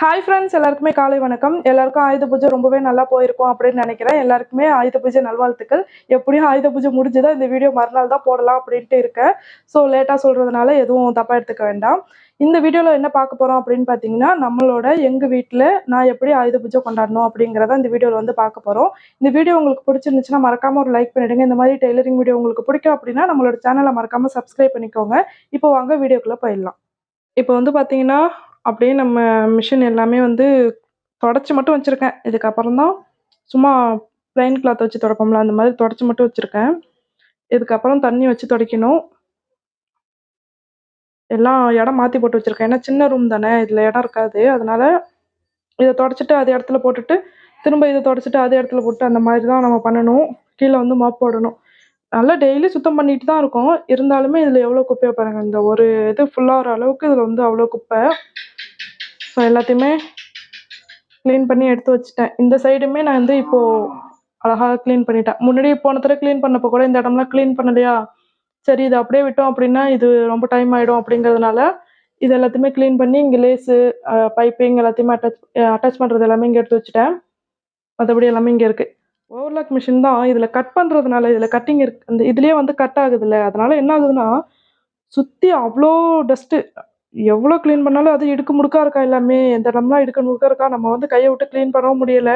Hi friends எல்லாருக்குமே காலை வணக்கம். எல்லாருக்கும் ஆயுத பூஜை ரொம்பவே நல்லா போயிருக்கும் அப்படின்னு நினைக்கிறேன். எல்லாருக்குமே ஆயுத பூஜை நல்வாழ்த்துக்கள். எப்படியும் ஆயுத பூஜை முடிஞ்சுதான் இந்த வீடியோ மறுநாள் தான் போடலாம் அப்படின்ட்டு இருக்கேன். ஸோ லேட்டாக சொல்கிறதுனால எதுவும் தப்பாக எடுத்துக்க வேண்டாம். இந்த வீடியோவில் என்ன பார்க்க போகிறோம் அப்படின்னு பார்த்தீங்கன்னா நம்மளோட எங்கள் வீட்டில் நான் எப்படி ஆயுத பூஜை கொண்டாடணும் அப்படிங்கிறத இந்த வீடியோவில் வந்து பார்க்க போகிறோம் இந்த வீடியோ உங்களுக்கு பிடிச்சிருந்துச்சுன்னா மறக்காமல் ஒரு லைக் பண்ணிவிடுங்க இந்த மாதிரி டெய்லரிங் வீடியோ உங்களுக்கு பிடிக்கும் அப்படின்னா நம்மளோட சேனலை மறக்காமல் சப்ஸ்கிரைப் பண்ணிக்கோங்க. இப்போ வாங்க வீடியோக்குள்ளே போயிடலாம். இப்போ வந்து பார்த்தீங்கன்னா அப்படியே நம்ம மிஷின் எல்லாமே வந்து தொடச்சி மட்டும் வச்சுருக்கேன். இதுக்கப்புறம் தான் சும்மா ப்ளைன் கிளாத் வச்சு துடைப்போம்ல அந்த மாதிரி தொடச்சி மட்டும் வச்சுருக்கேன். இதுக்கப்புறம் தண்ணி வச்சு துடைக்கணும். எல்லாம் இடம் மாற்றி போட்டு வச்சுருக்கேன். ஏன்னா சின்ன ரூம் தானே இதில் இடம் இருக்காது. அதனால் இதை தொடச்சிட்டு அது இடத்துல போட்டுட்டு திரும்ப இதை தொடச்சிட்டு அது இடத்துல போட்டு அந்த மாதிரி தான் நம்ம பண்ணணும். கீழே வந்து மாப் போடணும். நல்லா டெய்லி சுத்தம் பண்ணிட்டு தான் இருக்கோம். இருந்தாலுமே இதில் எவ்வளோ குப்பையை பாருங்கள் இந்த ஒரு இது ஃபுல்லாகிற அளவுக்கு இதில் வந்து அவ்வளோ குப்பை. ஸோ எல்லாத்தையுமே க்ளீன் பண்ணி எடுத்து வச்சுட்டேன். இந்த சைடுமே நான் வந்து இப்போது அழகாக க்ளீன் பண்ணிட்டேன். முன்னாடி போன தடவை க்ளீன் பண்ணப்போ கூட இந்த இடம்லாம் க்ளீன் பண்ணலையா? சரி இதை அப்படியே விட்டோம் அப்படின்னா இது ரொம்ப டைம் ஆகிடும் அப்படிங்கிறதுனால இது எல்லாத்தையுமே க்ளீன் பண்ணி இங்கே லேஸு பைப்பிங் எல்லாத்தையுமே அட்டாச் அட்டாச் பண்ணுறது எல்லாமே இங்கே எடுத்து வச்சுட்டேன். மற்றபடி எல்லாமே இங்கே இருக்குது ஓவர்லாக் மிஷின் தான். இதில் கட் பண்ணுறதுனால இதில் கட்டிங் இருக்கு. அந்த இதுலேயே வந்து கட் ஆகுதுல்ல. அதனால் என்ன ஆகுதுன்னா சுற்றி அவ்வளோ டஸ்ட்டு எவ்வளோ க்ளீன் பண்ணாலும் அது இடுக்கு முடுக்கா இருக்கா எல்லாமே? எந்த இடம்லாம் இடுக்கு முடுக்கா இருக்கா? நம்ம வந்து கையை விட்டு க்ளீன் பண்ணவும் முடியல.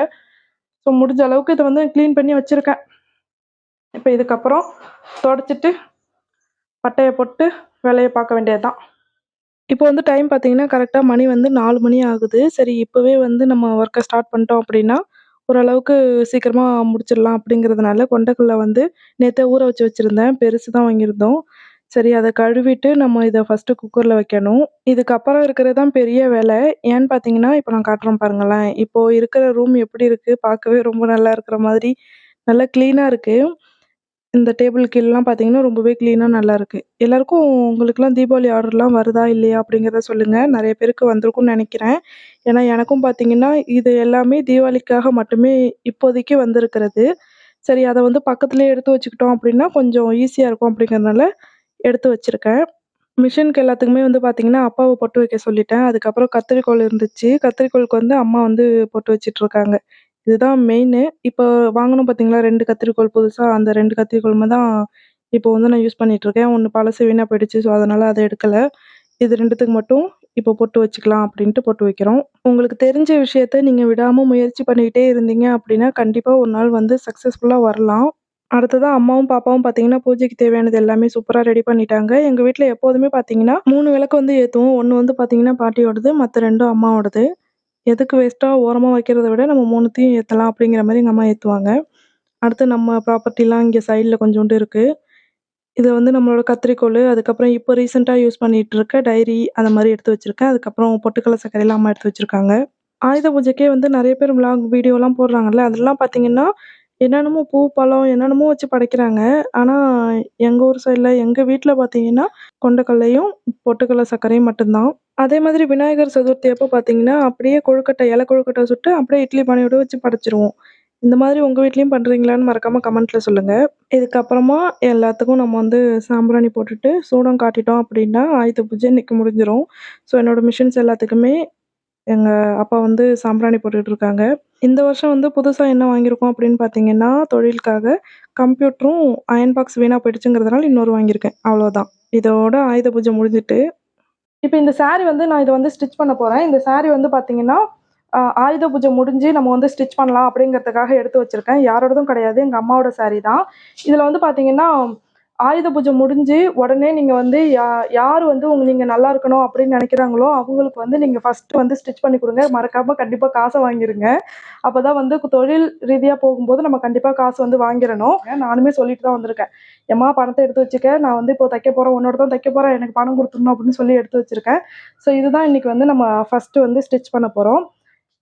ஸோ முடிஞ்ச அளவுக்கு இதை வந்து க்ளீன் பண்ணி வச்சுருக்கேன். இப்போ இதுக்கப்புறம் தொடச்சிட்டு பட்டையை போட்டு வேலையை பார்க்க வேண்டியது தான் இப்போ வந்து டைம் பார்த்தீங்கன்னா கரெக்டாக மணி வந்து நாலு மணி ஆகுது. சரி இப்போவே வந்து நம்ம ஒர்க்கை ஸ்டார்ட் பண்ணிட்டோம் அப்படின்னா ஓரளவுக்கு சீக்கிரமாக முடிச்சிடலாம் அப்படிங்கிறதுனால கொண்டக்கடல வந்து நேற்றே ஊற வச்சு வச்சுருந்தேன். பெருசு தான் வாங்கியிருந்தோம். சரி அதை கழுவிட்டு நம்ம இதை ஃபஸ்ட்டு குக்கரில் வைக்கணும். இதுக்கப்புறம் இருக்கிறது தான் பெரிய வேலை. ஏன்னு பார்த்தீங்கன்னா இப்போ நான் காட்டுறேன் பாருங்களேன். இப்போது இருக்கிற ரூம் எப்படி இருக்குது பார்க்கவே ரொம்ப நல்லா இருக்கிற மாதிரி நல்லா க்ளீனாக இருக்குது இந்த டேபிள் கீழெலாம் பார்த்தீங்கன்னா ரொம்பவே க்ளீனாக நல்லா இருக்குது எல்லாருக்கும் உங்களுக்குலாம் தீபாவளி ஆர்டர்லாம் வருதா இல்லையா அப்படிங்கிறத சொல்லுங்கள் நிறைய பேருக்கு வந்திருக்கும்னு நினைக்கிறேன். ஏன்னா எனக்கும் பார்த்தீங்கன்னா இது எல்லாமே தீபாவளிக்காக மட்டுமே இப்போதைக்கு வந்திருக்கிறது. சரி அதை வந்து பக்கத்துலேயே எடுத்து வச்சுக்கிட்டோம் அப்படின்னா கொஞ்சம் ஈஸியாக இருக்கும் அப்படிங்கிறதுனால எடுத்து வச்சுருக்கேன். மிஷினுக்கு எல்லாத்துக்குமே வந்து பார்த்திங்கன்னா அப்பாவை பொட்டு வைக்க சொல்லிட்டேன். அதுக்கப்புறம் கத்திரிக்கோல் இருந்துச்சு. கத்திரிக்கோலுக்கு வந்து அம்மா வந்து பொட்டு வச்சிட்ருக்காங்க. இதுதான் மெயினு இப்போ வாங்கணும் பார்த்தீங்களா ரெண்டு கத்திரிக்கோல் புதுசாக அந்த ரெண்டு கத்திரிக்கோலுமே தான் இப்போ வந்து நான் யூஸ் பண்ணிகிட்ருக்கேன் ஒன்று பழசு வீணாக போயிடுச்சு. ஸோ அதனால் அதை எடுக்கலை. இது ரெண்டுத்துக்கு மட்டும் இப்போ பொட்டு வச்சுக்கலாம் அப்படின்ட்டு பொட்டு வைக்கிறோம். உங்களுக்கு தெரிஞ்ச விஷயத்த நீங்கள் விடாமல் முயற்சி பண்ணிக்கிட்டே இருந்தீங்க அப்படின்னா கண்டிப்பாக ஒரு நாள் வந்து சக்ஸஸ்ஃபுல்லாக வரலாம். அடுத்ததாக அம்மாவும் பாப்பாவும் பார்த்தீங்கன்னா பூஜைக்கு தேவையானது எல்லாமே சூப்பராக ரெடி பண்ணிட்டாங்க. எங்கள் வீட்டில் எப்போதுமே பார்த்தீங்கன்னா மூணு விளக்கு வந்து ஏற்றுவோம் ஒன்று வந்து பார்த்தீங்கன்னா பாட்டியோடது மற்ற ரெண்டும் அம்மாவோடது. எதுக்கு வேஸ்ட்டாக ஓரமாக வைக்கிறத விட நம்ம மூணுத்தையும் ஏற்றலாம் அப்படிங்கிற மாதிரி எங்கள் அம்மா ஏற்றுவாங்க அடுத்து நம்ம ப்ராப்பர்ட்டிலாம் இங்கே சைடில் கொஞ்சோண்டு இருக்குது இதை வந்து நம்மளோட கத்திரிக்கோல் அதுக்கப்புறம் இப்போ ரீசெண்டாக யூஸ் பண்ணிகிட்டு இருக்க டைரி அந்த மாதிரி எடுத்து வச்சுருக்கேன். அதுக்கப்புறம் பொட்டுக்கடலை சர்க்கரையெல்லாம் அம்மா எடுத்து வச்சுருக்காங்க. ஆயுத பூஜைக்கே வந்து நிறைய பேர் விலாக் வீடியோலாம் போடுறாங்கல்ல அதெல்லாம் பார்த்தீங்கன்னா என்னென்னமோ பூ பழம் என்னென்னமோ வச்சு படைக்கிறாங்க. ஆனால் எங்கள் ஊர் சைடில் எங்கள் வீட்டில் பார்த்தீங்கன்னா கொண்டக்கடலையும் பொட்டுக்கடல சர்க்கரையும் மட்டும்தான். அதே மாதிரி விநாயகர் சதுர்த்தி அப்போ பார்த்தீங்கன்னா அப்படியே கொழுக்கட்டை இலை கொழுக்கட்டை சுட்டு அப்படியே இட்லி பானையோட வச்சு படைச்சிருவோம். இந்த மாதிரி உங்கள் வீட்லேயும் பண்ணுறீங்களான்னு மறக்காமல் கமெண்ட்டில் சொல்லுங்கள் இதுக்கப்புறமா எல்லாத்துக்கும் நம்ம வந்து சாம்பிராணி போட்டுட்டு சூடம் காட்டிட்டோம் அப்படின்னா ஆயுத பூஜை இன்றைக்கி முடிஞ்சிடும் ஸோ என்னோடய மிஷின்ஸ் எல்லாத்துக்குமே எங்கள் அப்பா வந்து சாம்பிராணி போட்டுக்கிட்டு இருக்காங்க. இந்த வருஷம் வந்து புதுசாக என்ன வாங்கியிருக்கோம் அப்படின்னு பார்த்தீங்கன்னா தொழிலுக்காக கம்ப்யூட்டரும் அயன் பாக்ஸ் வீணாக போயிடுச்சுங்கிறதுனால இன்னொரு வாங்கியிருக்கேன். அவ்வளோதான் இதோட ஆயுத பூஜை முடிஞ்சிட்டு. இப்போ இந்த சாரீ வந்து நான் இதை வந்து ஸ்டிச் பண்ண போகிறேன் இந்த சாரீ வந்து பார்த்தீங்கன்னா ஆயுத பூஜை முடிஞ்சு நம்ம வந்து ஸ்டிச் பண்ணலாம் அப்படிங்கிறதுக்காக எடுத்து வச்சிருக்கேன். யாரோடதும் கிடையாது. எங்கள் அம்மாவோட சாரீ தான். இதில் வந்து பார்த்தீங்கன்னா ஆயுத பூஜை முடிஞ்சு உடனே நீங்கள் வந்து யா யார் வந்து உங்க நீங்கள் நல்லா இருக்கணும் அப்படின்னு நினைக்கிறாங்களோ அவங்களுக்கு வந்து நீங்கள் ஃபஸ்ட்டு வந்து ஸ்டிச் பண்ணி கொடுங்க. மறக்காமல் கண்டிப்பாக காசை வாங்கிருங்க. அப்போ தான் வந்து தொழில் ரீதியாக போகும்போது நம்ம கண்டிப்பாக காசு வந்து வாங்கிடணும். நானுமே சொல்லிட்டு தான் வந்திருக்கேன். எம்மா பணத்தை எடுத்து வச்சுக்க. நான் வந்து இப்போ தைக்க போகிறேன் உன்னோட தான் தைக்க போகிறேன் எனக்கு பணம் கொடுத்துடணும் அப்படின்னு சொல்லி எடுத்து வச்சுருக்கேன். ஸோ இதுதான் இன்னைக்கு வந்து நம்ம ஃபஸ்ட்டு வந்து ஸ்டிச் பண்ண போகிறோம்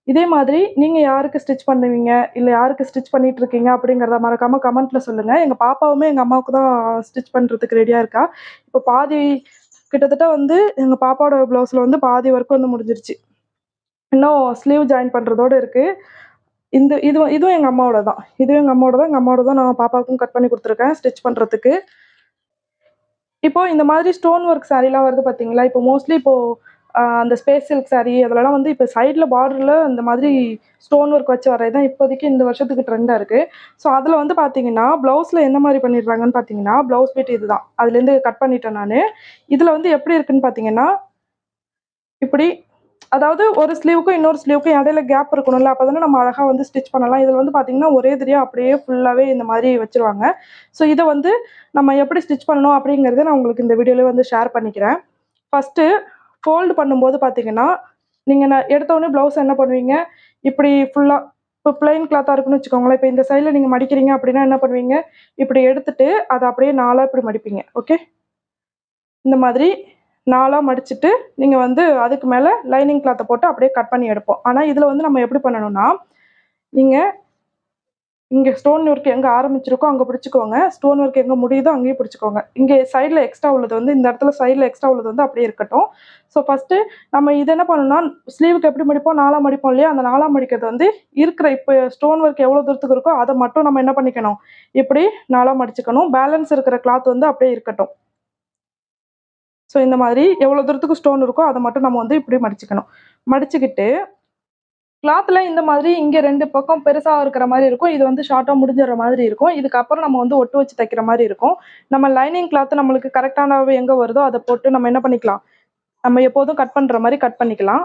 இதே மாதிரி நீங்கள் யாருக்கு ஸ்டிச் பண்ணுவீங்க? இல்லை யாருக்கு ஸ்டிச் பண்ணிட்டு இருக்கீங்க அப்படிங்கிறத மறக்காமல் கமெண்ட்டில் சொல்லுங்கள் எங்கள் பாப்பாவுமே எங்கள் அம்மாவுக்கு தான் ஸ்டிச் பண்ணுறதுக்கு ரெடியாக இருக்கா. இப்போ பாதி கிட்டத்தட்ட வந்து எங்கள் பாப்பாவோட ப்ளவுஸில் வந்து பாதி ஒர்க் வந்து முடிஞ்சிருச்சு. இன்னும் ஸ்லீவ் ஜாயின் பண்ணுறதோடு இருக்குது இந்த இது இதுவும் எங்கள் அம்மாவோட தான். இதுவும் எங்கள் அம்மாவோட தான். எங்கள் அம்மாவோட தான் நான் பாப்பாவுக்கும் கட் பண்ணி கொடுத்துருக்கேன் ஸ்டிச் பண்ணுறதுக்கு இப்போ இந்த மாதிரி ஸ்டோன் ஒர்க் சாரீலாம் வருது பார்த்தீங்களா இப்போ மோஸ்ட்லி இப்போது அந்த ஸ்பேஸ் சில்க் சாரீ அதெல்லாம் வந்து இப்போ சைடில் பார்டரில் இந்த மாதிரி ஸ்டோன் ஒர்க் வச்சு வர்றது தான் இப்போதைக்கு இந்த வருஷத்துக்கு ட்ரெண்டாக இருக்குது ஸோ அதில் வந்து பார்த்தீங்கன்னா ப்ளவுஸில் என்ன மாதிரி பண்ணிடுறாங்கன்னு பார்த்தீங்கன்னா ப்ளவுஸ் பீட் இதுதான். அதுலேருந்து கட் பண்ணிட்டேன் நான். இதில் வந்து எப்படி இருக்குன்னு பார்த்தீங்கன்னா இப்படி அதாவது ஒரு ஸ்லீவுக்கும் இன்னொரு ஸ்லீவுக்கும் இடையில கேப் இருக்கணும்ல அப்போ தானே நம்ம அழகாக வந்து ஸ்டிச் பண்ணலாம். இதில் வந்து பார்த்தீங்கன்னா ஒரே தெரியா அப்படியே ஃபுல்லாகவே இந்த மாதிரி வச்சுருவாங்க. ஸோ இதை வந்து நம்ம எப்படி ஸ்டிச் பண்ணணும் அப்படிங்கிறத நான் உங்களுக்கு இந்த வீடியோவில் வந்து ஷேர் பண்ணிக்கிறேன். ஃபஸ்ட்டு ஃபோல்டு பண்ணும்போது பார்த்தீங்கன்னா நீங்கள் நான் எடுத்தோடனே ப்ளவுஸ் என்ன பண்ணுவீங்க? இப்படி ஃபுல்லாக இப்போ பிளைன் கிளாத்தாக இருக்குன்னு வச்சுக்கோங்களேன். இப்போ இந்த சைடில் நீங்கள் மடிக்கிறீங்க அப்படின்னா என்ன பண்ணுவீங்க? இப்படி எடுத்துட்டு அதை அப்படியே நாலாக இப்படி மடிப்பீங்க. ஓகே இந்த மாதிரி நாலாக மடிச்சுட்டு நீங்கள் வந்து அதுக்கு மேலே லைனிங் கிளாத்தை போட்டு அப்படியே கட் பண்ணி எடுப்போம். ஆனால் இதில் வந்து நம்ம எப்படி பண்ணணும்னா நீங்கள் இங்கே ஸ்டோன் ஒர்க் எங்கே ஆரம்பிச்சிருக்கோ அங்கே பிடிச்சிக்கோங்க. ஸ்டோன் ஒர்க் எங்கே முடியுதோ அங்கேயே பிடிச்சிக்கோங்க. இங்கே சைடில் எக்ஸ்ட்ரா உள்ளது வந்து இந்த இடத்துல சைடில் எக்ஸ்ட்ரா உள்ளது வந்து அப்படியே இருக்கட்டும். ஸோ ஃபஸ்ட்டு நம்ம இது என்ன பண்ணணும்னா ஸ்லீவுக்கு எப்படி மடிப்போம் நாலாம் மடிப்போம் இல்லையா? அந்த நாலாம் மடிக்கிறது வந்து இருக்கிற இப்போ ஸ்டோன் ஒர்க் எவ்வளோ தூரத்துக்கு இருக்கோ அதை மட்டும் நம்ம என்ன பண்ணிக்கணும்? இப்படி நாலாம் மடிச்சுக்கணும். பேலன்ஸ் இருக்கிற கிளாத் வந்து அப்படியே இருக்கட்டும். ஸோ இந்த மாதிரி எவ்வளோ தூரத்துக்கு ஸ்டோன் இருக்கோ அதை மட்டும் நம்ம வந்து இப்படி மடிச்சுக்கணும். மடிச்சுக்கிட்டு கிளாத்தில் இந்த மாதிரி இங்கே ரெண்டு பக்கம் பெருசாக இருக்கிற மாதிரி இருக்கும். இது வந்து ஷார்ட்டாக முடிஞ்சிடுற மாதிரி இருக்கும். இதுக்கப்புறம் நம்ம வந்து ஒட்டு வச்சு தைக்கிற மாதிரி இருக்கும். நம்ம லைனிங் கிளாத் நம்மளுக்கு கரெக்டான எங்கே வருதோ அதை போட்டு நம்ம என்ன பண்ணிக்கலாம்? நம்ம எப்போதும் கட் பண்ணுற மாதிரி கட் பண்ணிக்கலாம்.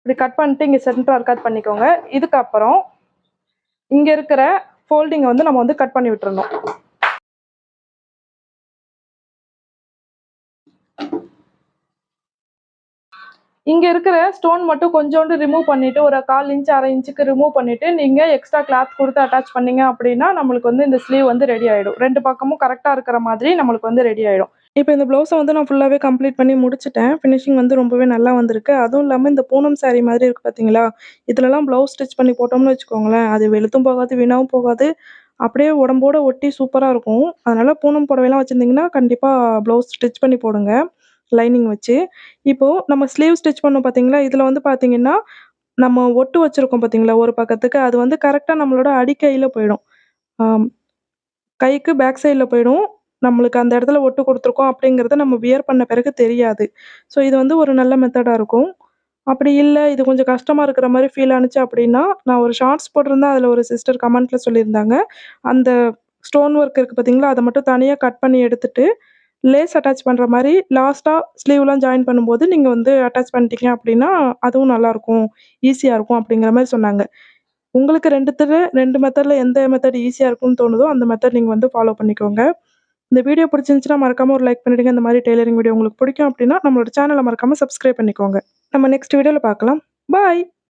இப்படி கட் பண்ணிட்டு இங்கே சென்டராக கட் பண்ணிக்கோங்க. இதுக்கப்புறம் இங்கே இருக்கிற ஃபோல்டிங்கை வந்து நம்ம வந்து கட் பண்ணி விட்டுறணும். இங்கே இருக்கிற ஸ்டோன் மட்டும் கொஞ்சோண்டு ரிமூவ் பண்ணிவிட்டு ஒரு கால் இன்ச் அரை இன்ச்சுக்கு ரிமூவ் பண்ணிட்டு நீங்கள் எக்ஸ்ட்ரா கிளாத் கொடுத்து அட்டாச் பண்ணீங்க அப்படின்னா நம்மளுக்கு வந்து இந்த ஸ்லீவ் வந்து ரெடி ஆகிடும் ரெண்டு பக்கமும் கரெக்டாக இருக்கிற மாதிரி நம்மளுக்கு வந்து ரெடி ஆகிடும் இப்போ இந்த ப்ளவுஸை வந்து நான் ஃபுல்லாகவே கம்ப்ளீட் பண்ணி முடிச்சிட்டேன். ஃபினிஷிங் வந்து ரொம்பவே நல்லா வந்திருக்கு. அதுவும் இல்லாமல் இந்த பூனம் saree மாதிரி இருக்குது பார்த்தீங்களா இதுலலாம் ப்ளவுஸ் ஸ்டிச் பண்ணி போட்டோம்னு வச்சுக்கோங்களேன். அது வெளுத்தும் போகாது வீணாகவும் போகாது. அப்படியே உடம்போட ஒட்டி சூப்பராக இருக்கும். அதனால் பூனம் புடவைலாம் வச்சுருந்தீங்கன்னா கண்டிப்பாக ப்ளவுஸ் ஸ்டிச் பண்ணி போடுங்க. லைனிங் வச்சு. இப்போது நம்ம ஸ்லீவ் ஸ்டிச் பண்ணோம் பார்த்தீங்களா இதில் வந்து பார்த்தீங்கன்னா நம்ம ஒட்டு வச்சுருக்கோம் பார்த்தீங்களா ஒரு பக்கத்துக்கு. அது வந்து கரெக்டாக நம்மளோட அடிக்கையில் போயிடும். கைக்கு பேக் சைடில் போயிடும். நம்மளுக்கு அந்த இடத்துல ஒட்டு கொடுத்துருக்கோம் அப்படிங்கிறத நம்ம வியர் பண்ண பிறகு தெரியாது. ஸோ இது வந்து ஒரு நல்ல மெத்தடாக இருக்கும். அப்படி இல்லை இது கொஞ்சம் கஷ்டமாக இருக்கிற மாதிரி ஃபீல் ஆனுச்சு அப்படின்னா நான் ஒரு ஷார்ட்ஸ் போட்டிருந்தேன். அதில் ஒரு சிஸ்டர் கமெண்ட்டில் சொல்லியிருந்தாங்க. அந்த ஸ்டோன் ஒர்க் இருக்குது பார்த்தீங்களா அதை மட்டும் தனியாக கட் பண்ணி எடுத்துகிட்டு லேஸ் அட்டாச் பண்ணுற மாதிரி லாஸ்ட்டாக ஸ்லீவ்லாம் ஜாயின் பண்ணும்போது நீங்கள் வந்து அட்டாச் பண்ணிட்டீங்க அப்படின்னா அதுவும் நல்லாயிருக்கும் ஈஸியாக இருக்கும் அப்படிங்கிற மாதிரி சொன்னாங்க. உங்களுக்கு ரெண்டுத்துல ரெண்டு மெத்தடில் எந்த மெத்தட் ஈஸியாக இருக்கும்னு தோணுதோ அந்த மெத்தட் நீங்கள் வந்து ஃபாலோ பண்ணிக்கோங்க. இந்த வீடியோ பிடிச்சிருந்துச்சுன்னா மறக்காமல் ஒரு லைக் பண்ணிடுங்க. இந்த மாதிரி டெய்லரிங் வீடியோ உங்களுக்கு பிடிக்கும் அப்படின்னா நம்மளோட சேனலை மறக்காமல் சப்ஸ்கிரைப் பண்ணிக்கோங்க. நம்ம நெக்ஸ்ட் வீடியோவில் பார்க்கலாம். பாய்